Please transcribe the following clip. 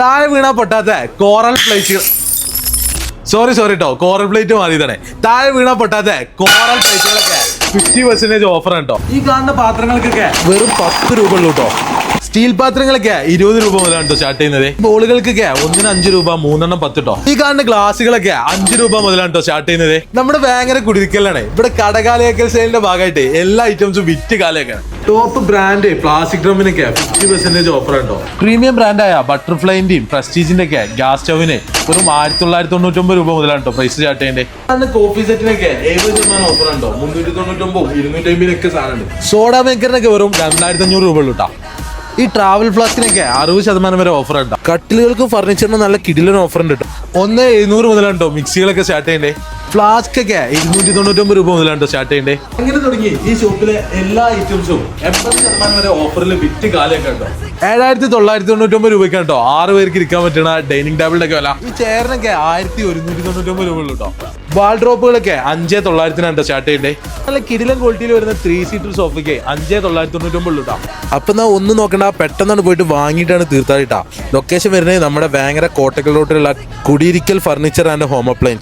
താഴെ വീണാ പൊട്ടാത്ത കോറൽ പ്ലേറ്റുകൾ സോറി സോറി കേട്ടോ കോറൽ പ്ലേറ്റ് മാറിയതാണ്. താഴെ വീണാ പൊട്ടാത്ത കോറൽ പ്ലേറ്റുകളൊക്കെ ഫിഫ്റ്റി പെർസെന്റേജ് ഓഫർ ഉണ്ടോ ഈ കാണുന്ന പാത്രങ്ങൾക്കൊക്കെ വെറും പത്ത് രൂപ ഉള്ളൂ കേട്ടോ സ്റ്റീൽ പാത്രങ്ങളൊക്കെ ഇരുപത് രൂപ മുതലാണ് കേട്ടോ സ്റ്റാർട്ട് ചെയ്യുന്നത്. ബോളുകൾക്കൊക്കെ ഒന്നിന് അഞ്ച് രൂപ മൂന്നെണ്ണം പത്ത് കേട്ടോ ഈ കാണുന്ന ഗ്ലാസുകളൊക്കെ അഞ്ച് രൂപ മുതലാണ് കേട്ടോ സ്റ്റാർട്ട് ചെയ്യുന്നത്. നമ്മുടെ ഭയങ്കര കുടിക്കലാണ് ഇവിടെ കടകാലയക്കൽ സെയിലിന്റെ ഭാഗമായിട്ട് എല്ലാ ഐറ്റംസും വിറ്റ് കാലയൊക്കെയാണ് ടോപ്പ് ബ്രാൻഡ് പ്ലാസ്റ്റിക് ഡ്രമ്മിനൊക്കെ ഫിഫ്റ്റി പെർസെന്റേജ് ഓഫർ ഉണ്ടോ പ്രീമിയം ബ്രാൻഡായ ബട്ടർഫ്ലൈന്റെയും പ്രസ്റ്റീജിന്റെ ഒക്കെ ഗ്യാസ് സ്റ്റവിന് വെറും ആയിരത്തി തൊള്ളായിരത്തി തൊണ്ണൂറ്റൊമ്പത് രൂപ മുതലാണ് കേട്ടോ പ്രൈസ് സ്റ്റാർട്ട് ചെയ്യേണ്ടത് കോഫി സെറ്റിനൊക്കെ എഴുപത് ശതമാനം ഓഫർ ഉണ്ടോ മുന്നൂറ്റി തൊണ്ണൂറ്റൊമ്പത് ഇരുന്നൂറ്റി അമ്പതിനൊക്കെ സാധനം സോഡ മേക്കറിനൊക്കെ വെറും രണ്ടായിരത്തി അഞ്ഞൂറ് രൂപ ഉള്ളൂ കേട്ടോ ഈ ട്രാവൽ ഫ്ലാസ്കിനൊക്കെ അറുപത് ശതമാനം വരെ ഓഫർ ഉണ്ട്. കട്ടിലുകൾക്കും ഫർണിച്ചറിനും നല്ല കിടിലൻ ഓഫർ ഉണ്ട് കേട്ടോ ഒന്ന് എഴുന്നൂറ് മുതലാണ് കേട്ടോ മിക്സികളൊക്കെ സ്റ്റാർട്ട് ചെയ്യണ്ടേ. ഫ്ലാസ്ക് ഒക്കെ ഇരുന്നൂറ്റി തൊണ്ണൂറ്റൊമ്പത് രൂപ മുതലാണ് സ്റ്റാർട്ട് ചെയ്യണ്ടേ? എങ്ങനെ തുടങ്ങി? ഈ ഷോപ്പിലെ എല്ലാ ഐറ്റംസും എൺപത് ശതമാനം വരെ ഓഫറിൽ വിറ്റ് കാലൊക്കെ ഉണ്ടോ ഏഴായിരത്തി തൊള്ളായിരത്തി തൊണ്ണൂറ്റൊമ്പത് രൂപയ്ക്ക് കേട്ടോ. ആറ് പേർക്ക് ഇരിക്കാൻ പറ്റുന്ന ഡൈനിങ് ടേബിളിന്റെ ഒക്കെ വില. ഈ ചെയറിനൊക്കെ ആയിരത്തി ഒരുന്നൂറ്റി തൊണ്ണൂറ്റൊമ്പത് രൂപ ഉള്ളൂ കേട്ടോ. വാൾഡ്രോപ്പുകളൊക്കെ അഞ്ചേ തൊള്ളായിരത്തിനാണ് സ്റ്റാർട്ട് ചെയ്യണ്ടേ? നല്ല കിടിലൻ ക്വാളിറ്റിയിൽ വരുന്ന ത്രീ സീറ്റർ സോഫയ്ക്ക് അഞ്ചേ തൊള്ളായിരത്തി തൊണ്ണൂറ്റൊമ്പത് ഉള്ളൂ കേട്ടോ. അപ്പൊ എന്നാ ഒന്നും നോക്കണ്ട പെട്ടെന്നാണ് പോയിട്ട് വാങ്ങിയിട്ടാണ് തീർത്ഥാട്ടാ ലൊക്കേഷൻ വരുന്നത് നമ്മുടെ ഭയങ്കര കോട്ടക്കൽ റോട്ടിലുള്ള കുടിയിരിക്കൽ ഫർണിച്ചർ ആൻഡ് ഹോം അപ്ലയൻസ്